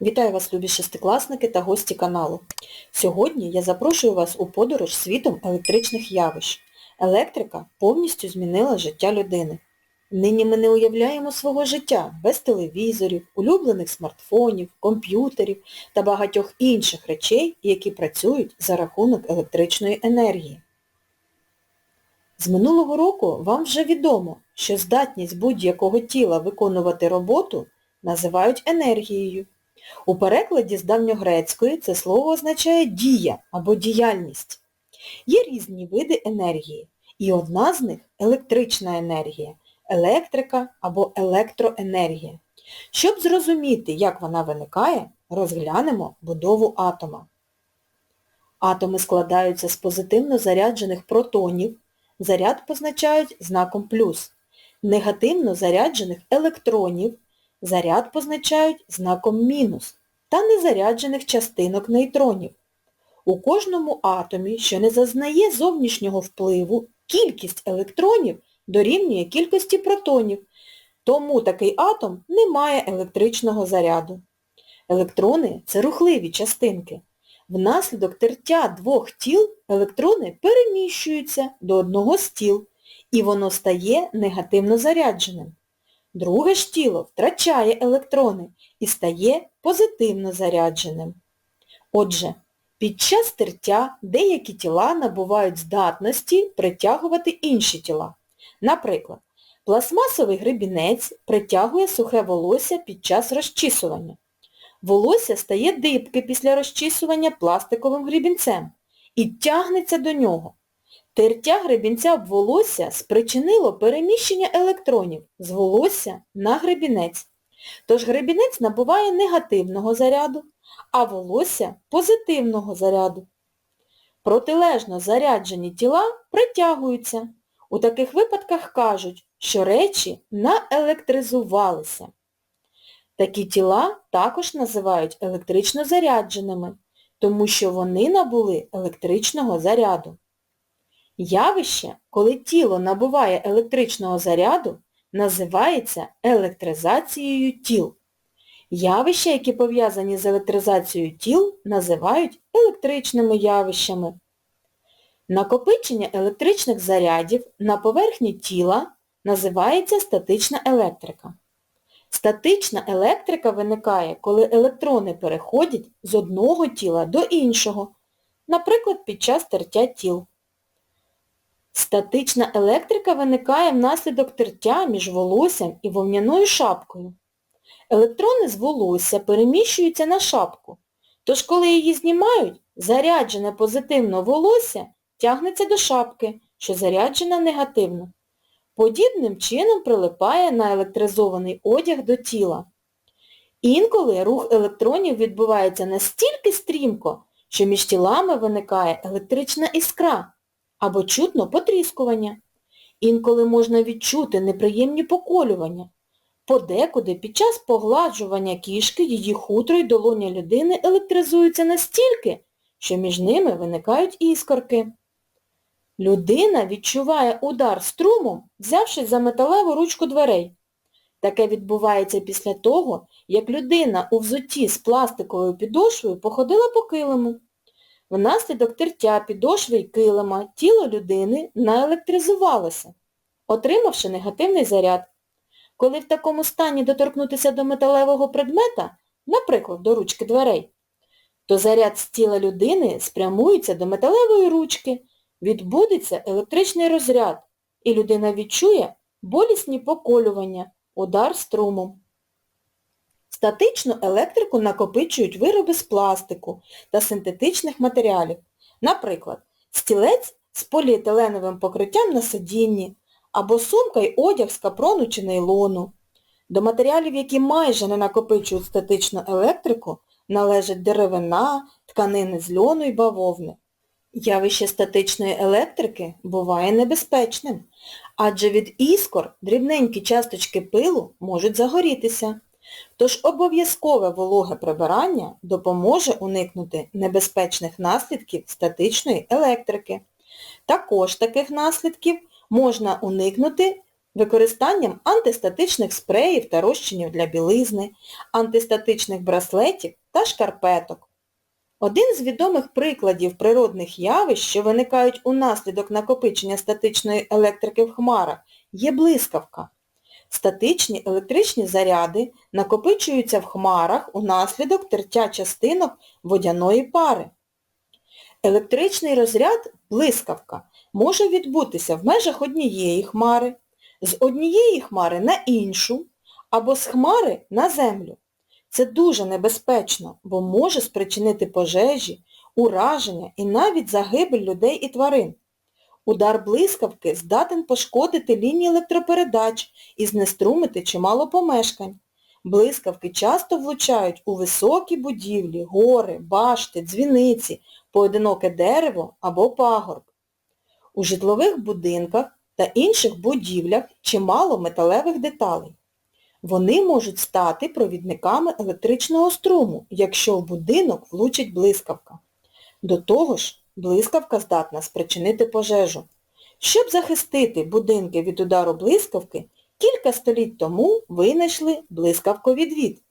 Вітаю вас, любі шестикласники та гості каналу. Сьогодні я запрошую вас у подорож світом електричних явищ. Електрика повністю змінила життя людини. Нині ми не уявляємо свого життя без телевізорів, улюблених смартфонів, комп'ютерів та багатьох інших речей, які працюють за рахунок електричної енергії. З минулого року вам вже відомо, що здатність будь-якого тіла виконувати роботу називають енергією. У перекладі з давньогрецької це слово означає дія або діяльність. Є різні види енергії, і одна з них електрична енергія, електрика або електроенергія. Щоб зрозуміти, як вона виникає, розглянемо будову атома. Атоми складаються з позитивно заряджених протонів, заряд позначають знаком плюс, негативно заряджених електронів, заряд позначають знаком мінус та незаряджених частинок нейтронів. У кожному атомі, що не зазнає зовнішнього впливу, кількість електронів дорівнює кількості протонів, тому такий атом не має електричного заряду. Електрони – це рухливі частинки. Внаслідок тертя двох тіл електрони переміщуються до одного з тіл, і воно стає негативно зарядженим. Друге ж тіло втрачає електрони і стає позитивно зарядженим. Отже, під час тертя деякі тіла набувають здатності притягувати інші тіла. Наприклад, пластмасовий гребінець притягує сухе волосся під час розчісування. Волосся стає дибке після розчісування пластиковим гребінцем і тягнеться до нього. Тертя гребінця об волосся спричинило переміщення електронів з волосся на гребінець. Тож гребінець набуває негативного заряду, а волосся позитивного заряду. Протилежно заряджені тіла притягуються. У таких випадках кажуть, що речі наелектризувалися. Такі тіла також називають електрично зарядженими, тому що вони набули електричного заряду. Явище, коли тіло набуває електричного заряду, називається електризацією тіл. Явища, які пов'язані з електризацією тіл, називають електричними явищами. Накопичення електричних зарядів на поверхні тіла називається статична електрика. Статична електрика виникає, коли електрони переходять з одного тіла до іншого, наприклад, під час тертя тіл. Статична електрика виникає внаслідок тертя між волоссям і вовняною шапкою. Електрони з волосся переміщуються на шапку, тож коли її знімають, заряджене позитивно волосся тягнеться до шапки, що заряджена негативно. Подібним чином прилипає наелектризований одяг до тіла. Інколи рух електронів відбувається настільки стрімко, що між тілами виникає електрична іскра або чутно потріскування. Інколи можна відчути неприємні поколювання. Подекуди під час погладжування кішки її хутро й долоня людини електризуються настільки, що між ними виникають іскорки. Людина відчуває удар струмом, взявшись за металеву ручку дверей. Таке відбувається після того, як людина у взутті з пластиковою підошвою походила по килиму. Внаслідок тертя підошви й килима тіло людини наелектризувалося, отримавши негативний заряд. Коли в такому стані доторкнутися до металевого предмета, наприклад, до ручки дверей, то заряд з тіла людини спрямується до металевої ручки, відбудеться електричний розряд, і людина відчує болісні поколювання, удар струмом. Статичну електрику накопичують вироби з пластику та синтетичних матеріалів, наприклад, стілець з поліетиленовим покриттям на сидінні, або сумка й одяг з капрону чи нейлону. До матеріалів, які майже не накопичують статичну електрику, належать деревина, тканини з льону й бавовни. Явище статичної електрики буває небезпечним, адже від іскор дрібненькі часточки пилу можуть загорітися. Тож обов'язкове вологе прибирання допоможе уникнути небезпечних наслідків статичної електрики. Також таких наслідків можна уникнути використанням антистатичних спреїв та розчинів для білизни, антистатичних браслетів та шкарпеток. Один з відомих прикладів природних явищ, що виникають унаслідок накопичення статичної електрики в хмарах, є блискавка. Статичні електричні заряди накопичуються в хмарах унаслідок тертя частинок водяної пари. Електричний розряд блискавка може відбутися в межах однієї хмари, з однієї хмари на іншу або з хмари на землю. Це дуже небезпечно, бо може спричинити пожежі, ураження і навіть загибель людей і тварин. Удар блискавки здатен пошкодити лінії електропередач і знеструмити чимало помешкань. Блискавки часто влучають у високі будівлі, гори, башти, дзвіниці, поодиноке дерево або пагорб. У житлових будинках та інших будівлях чимало металевих деталей. Вони можуть стати провідниками електричного струму, якщо в будинок влучить блискавка. До того ж, блискавка здатна спричинити пожежу. Щоб захистити будинки від удару блискавки, кілька століть тому винайшли блискавковідвід.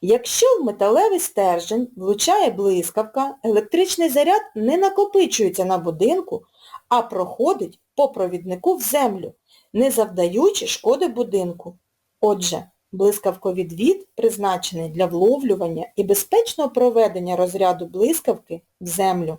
Якщо в металевий стержень влучає блискавка, електричний заряд не накопичується на будинку, а проходить по провіднику в землю, не завдаючи шкоди будинку. Отже, блискавковідвід призначений для вловлювання і безпечного проведення розряду блискавки в землю.